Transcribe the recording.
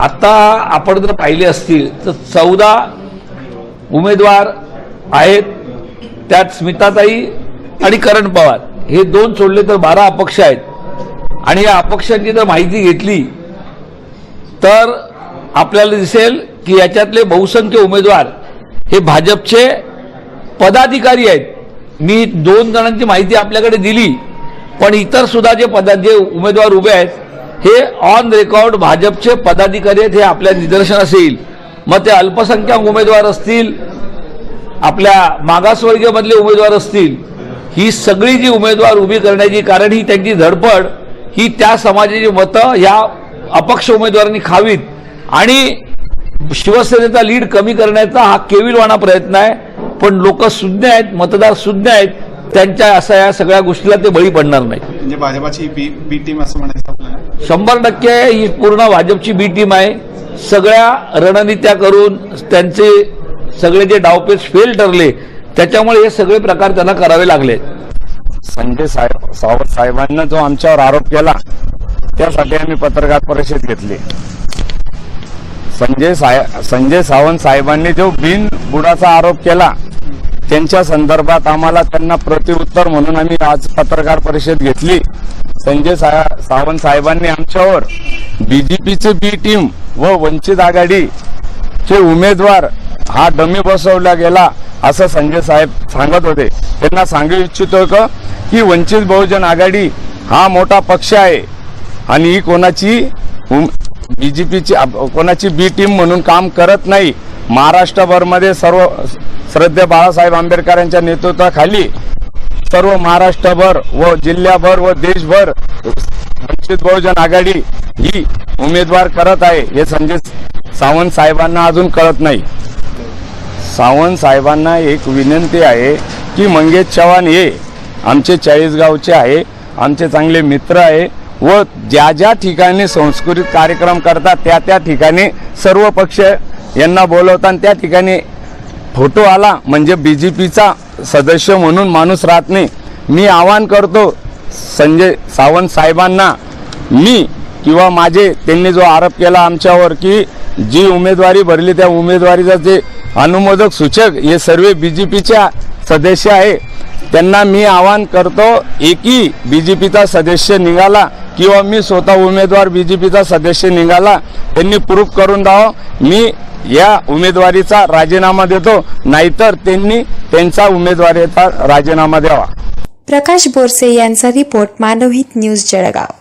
आता आपण जर पाहिले असतील तर चौदा उमेदवार आहेत त्यात स्मिताताई आणि करण पवार. हे दोन सोडले तर बारा अपक्ष आहेत. आणि या अपक्षांची जर माहिती घेतली तर आपल्याला दिसेल की याच्यातले बहुसंख्य उमेदवार हे भाजपचे पदाधिकारी आहेत. मी दोन जणांची माहिती आपल्याकडे दिली पण इतर सुद्धा जे पदा जे उमेदवार उभे आहेत हे ऑन रेकॉर्ड भाजपचे पदाधिकारी आहेत हे आपल्या निदर्शनास येईल. मग ते अल्पसंख्याक उमेदवार असतील आपल्या मागासवर्गीयमधले उमेदवार असतील ही सगळी जी उमेदवार उभी करण्याची कारण ही त्यांची धडपड ही त्या समाजाची मतं या अपक्ष उमेदवारांनी खावीत. आणि शिवसेनेचा लीड कमी करण्याचा हा केविलवाणा प्रयत्न आहे पण लोक सुज्ञ आहेत मतदार सुज्ञ आहेत त्यांच्या असा या सगळ्या गोष्टीला ते बळी पडणार नाही म्हणजे भाजपाची बी बी टीम असं म्हणायचं आपल्याला. शंभर टक्के ही पूर्ण भाजपची बी टीम आहे. सगळ्या रणनीत्या करून त्यांचे सगळे जे डावपेच फेल ठरले त्याच्यामुळे हे सगळे प्रकार त्यांना करावे लागले. संजय साहेब सावंत साहेबांना जो आमच्यावर आरोप केला त्यासाठी आम्ही पत्रकार परिषद घेतली. संजय साहेब संजय सावंत साहेबांनी जो बिन बुडाचा आरोप केला त्यांच्या संदर्भात आम्हाला त्यांना प्रतिउत्तर म्हणून आम्ही आज पत्रकार परिषद घेतली. संजय सा- सावंत साहेबांनी आमच्यावर बीजेपीचे बी टीम व वंचित आघाडीचे उमेदवार हा डमी बसवला गेला असं संजय साहेब सांगत होते. त्यांना सांगू इच्छितो का की वंचित बहुजन आघाडी हा मोठा पक्ष आहे आणि ही कोणाची बीजेपीची कोणाची बी टीम म्हणून काम करत नाही. महाराष्ट्रभरमध्ये सर्व श्रद्धे बाळासाहेब आंबेडकर यांच्या नेतृत्वाखाली सर्व महाराष्ट्रभर व जिल्ह्याभर व देशभर वंचित बहुजन आघाडी ही उमेदवार करत आहे हे संजय सावंत साहेबांना अजून कळत नाही. सावंत साहेबांना एक विनंती आहे की मंगेश चव्हाण हे आमचे चाळीसगावचे आहे आमचे चांगले मित्र आहे व ज्या ज्या ठिकाणी सांस्कृतिक कार्यक्रम करतात त्या त्या ठिकाणी सर्व पक्ष यांना बोलवतात त्या ठिकाणी फोटो आला म्हणजे बी जे पीचा सदस्य म्हणून माणूस राहत नाही. मी आवाहन करतो संजय सावंत साहेबांना मी किंवा माझे त्यांनी जो आरोप केला आमच्यावर की जी उमेदवारी भरली त्या उमेदवारीचा जे अनुमोदक सूचक हे सर्व बी जे पीच्या सदस्य आहे. त्यांना मी आवाहन करतो एकही पीचा सदस्य निघाला किंवा मी स्वतः उमेदवार बीजेपीचा सदस्य निघाला त्यांनी प्रूफ करून द्यावं मी या उमेदवारीचा राजीनामा देतो नाहीतर त्यांनी त्यांचा उमेदवारीचा राजीनामा द्यावा. प्रकाश बोरसे यांचा रिपोर्ट मानवहित न्यूज जळगाव.